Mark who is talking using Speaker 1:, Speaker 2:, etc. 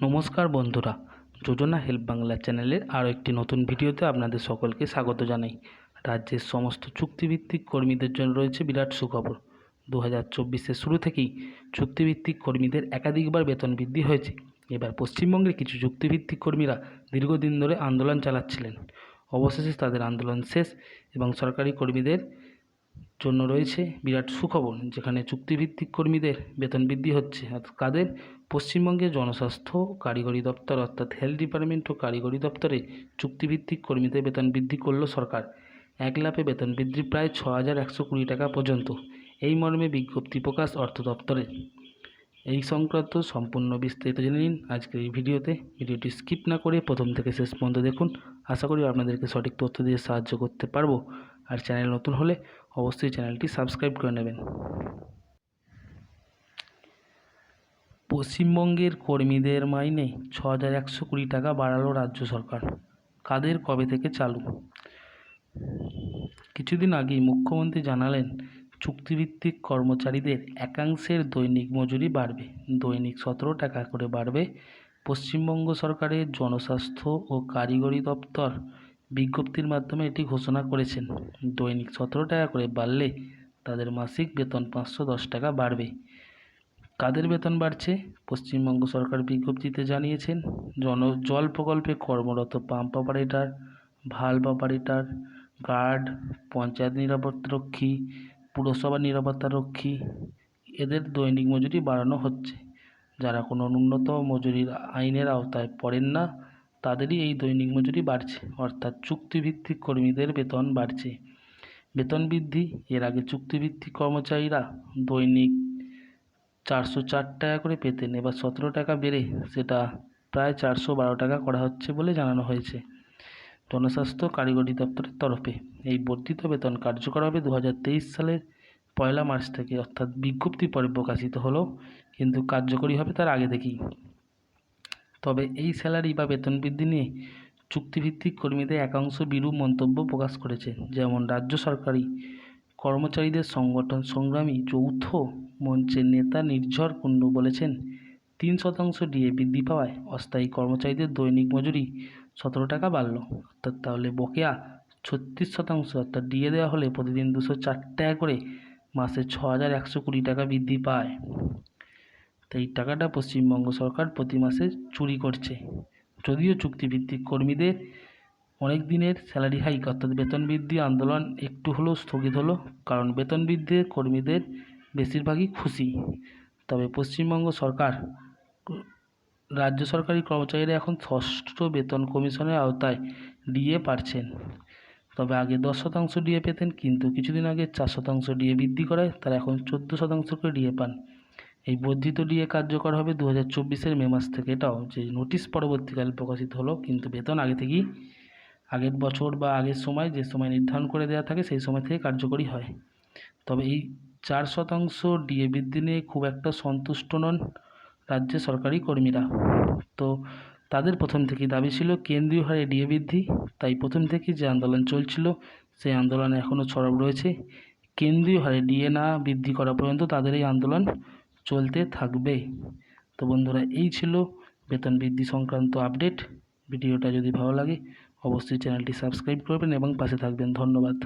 Speaker 1: নমস্কার বন্ধুরা, যোজনা হেল্প বাংলা চ্যানেলের আরও একটি নতুন ভিডিওতে আপনাদের সকলকে স্বাগত জানাই। রাজ্যের সমস্ত চুক্তিভিত্তিক কর্মীদের জন্য রয়েছে বিরাট সুখবর। দু হাজার শুরু থেকেই চুক্তিভিত্তিক কর্মীদের একাধিকবার বেতন বৃদ্ধি হয়েছে। এবার পশ্চিমবঙ্গের কিছু চুক্তিভিত্তিক কর্মীরা দীর্ঘদিন ধরে আন্দোলন চালাচ্ছিলেন। অবশেষে তাদের আন্দোলন শেষ এবং সরকারি কর্মীদের জন্য রয়েছে বিরাট সুখবর, যেখানে চুক্তিভিত্তিক কর্মীদের বেতন বৃদ্ধি হচ্ছে। আর কাদের পশ্চিমবঙ্গের জনস্বাস্থ্য কারিগরি দপ্তর, অর্থাৎ হেলথ ডিপার্টমেন্ট ও কারিগরি দপ্তরে চুক্তিভিত্তিক কর্মীদের বেতন বৃদ্ধি করল সরকার। এক লাফে বেতন বৃদ্ধি প্রায় ছ হাজার একশো কুড়ি টাকা পর্যন্ত। এই মর্মে বিজ্ঞপ্তি প্রকাশ অর্থ দপ্তরে এই সংক্রান্ত সম্পূর্ণ বিস্তারিত জেনে নিন আজকের এই ভিডিওতে। ভিডিওটি স্কিপ না করে প্রথম থেকে শেষ পর্যন্ত দেখুন। আশা করি আপনাদেরকে সঠিক তথ্য দিয়ে সাহায্য করতে পারব। আর চ্যানেল নতুন হলে অবশ্যই চ্যানেলটি সাবস্ক্রাইব করে নেবেন। পশ্চিমবঙ্গের কর্মীদের মাইনে ছ হাজার একশো কুড়ি টাকা বাড়ালো রাজ্য সরকার। কাদের কবে থেকে চালু? কিছুদিন আগেই মুখ্যমন্ত্রী জানালেন চুক্তিভিত্তিক কর্মচারীদের একাংশের দৈনিক মজুরি বাড়বে। দৈনিক সতেরো টাকা করে বাড়বে। পশ্চিমবঙ্গ সরকারের জনস্বাস্থ্য ও কারিগরি দপ্তর বিজ্ঞপ্তির মাধ্যমে এটি ঘোষণা করেছেন। দৈনিক সতেরো টাকা করে বাড়লে তাদের মাসিক বেতন পাঁচশো দশ টাকা বাড়বে। কাদের বেতন বাড়ছে? পশ্চিমবঙ্গ সরকার বিজ্ঞপ্তিতে জানিয়েছেন, জন, জল প্রকল্পে কর্মরত pump operator, valve operator, guard, panchayat নিরাপত্তারক্ষী পুরসভা নিরাপত্তারক্ষী এদের দৈনিক মজুরি বাড়ানো হচ্ছে। যারা কোনো ন্যূনতম মজুরির আইনের আওতায় পড়েন না, তাদেরই এই দৈনিক মজুরি বাড়ছে, অর্থাৎ চুক্তিভিত্তিক কর্মীদের বেতন বাড়ছে। বেতন বৃদ্ধি, এর আগে চুক্তিভিত্তিক কর্মচারীরা দৈনিক চারশো চার টাকা করে পেতেন, এবার সতেরো টাকা বেড়ে সেটা প্রায় চারশো বারো টাকা করা হচ্ছে বলে জানানো হয়েছে। জনস্বাস্থ্য কারিগরি দপ্তরের তরফে এই বর্ধিত বেতন কার্যকর হবে দু হাজার তেইশ সালের পয়লা মার্চ থেকে, অর্থাৎ বিজ্ঞপ্তি পরে প্রকাশিত হলো, কিন্তু কার্যকরী হবে তার আগে থেকেই। তবে এই স্যালারি বা বেতন বৃদ্ধি নিয়ে চুক্তিভিত্তিক কর্মীদের একাংশ বিরূপ মন্তব্য প্রকাশ করেছে, যেমন রাজ্য সরকারি কর্মচারীদের সংগঠন সংগ্রামী যৌথ মঞ্চের নেতা নির্ঝর কুণ্ডু বলেছেন তিন শতাংশ ডিএ বৃদ্ধি পাওয়ায় অস্থায়ী কর্মচারীদের দৈনিক মজুরি সতেরো টাকা বাড়ল। অর্থাৎ তাহলে বকেয়া ছত্রিশ শতাংশ, অর্থাৎ ডিএ দেওয়া হলে প্রতিদিন দুশো চার টাকা করে মাসে ছ হাজার একশো কুড়ি টাকা বৃদ্ধি পায়। তো এই টাকাটা পশ্চিমবঙ্গ সরকার প্রতি মাসে চুরি করছে। যদিও চুক্তিভিত্তিক কর্মীদের অনেক দিনের স্যালারি হাইক, অর্থাৎ বেতন বৃদ্ধি আন্দোলন একটু হলেও স্থগিত হলো, কারণ বেতন বৃদ্ধির কর্মীদের বেশিরভাগই খুশি। তবে পশ্চিমবঙ্গ সরকার রাজ্য সরকারি কর্মচারীরা এখন ষষ্ঠ বেতন কমিশনের আওতায় ডিএ পাচ্ছেন তবে আগে দশ শতাংশ ডিএ পেতেন, কিন্তু কিছুদিন আগে চার শতাংশ ডিএ বৃদ্ধি করায় তারা এখন চোদ্দ শতাংশ করে ডিএ পান। এই বর্ধিত ডিএ কার্যকর হবে দু হাজার চব্বিশের মে মাস থেকে। এটাও যে নোটিশ পরবর্তীকালে প্রকাশিত হলো, কিন্তু বেতন আগে থেকেই আগের বছর বা আগের সময় যে সময় নির্ধারণ করে দেওয়া থাকে সেই সময় থেকে কার্যকরী হয়। তবে এই চার শতাংশ ডিএ বৃদ্ধি নিয়ে খুব একটা সন্তুষ্ট নন রাজ্যের সরকারি কর্মীরা। তো তাদের প্রথম থেকেই দাবি ছিল, কেন্দ্রীয় হারে ডিএ বৃদ্ধি। তাই প্রথম থেকেই যে আন্দোলন চলছিল, সেই আন্দোলন এখনও ছড়াব রয়েছে। কেন্দ্রীয় হারে ডিএ না বৃদ্ধি করা পর্যন্ত তাদের এই আন্দোলন চলতে থাকবে। তো বন্ধুরা, এই ছিল বেতন বৃদ্ধি সংক্রান্ত আপডেট। ভিডিওটা যদি ভালো লাগে, অবশ্যই চ্যানেলটি সাবস্ক্রাইব করবেন এবং পাশে থাকবেন। ধন্যবাদ।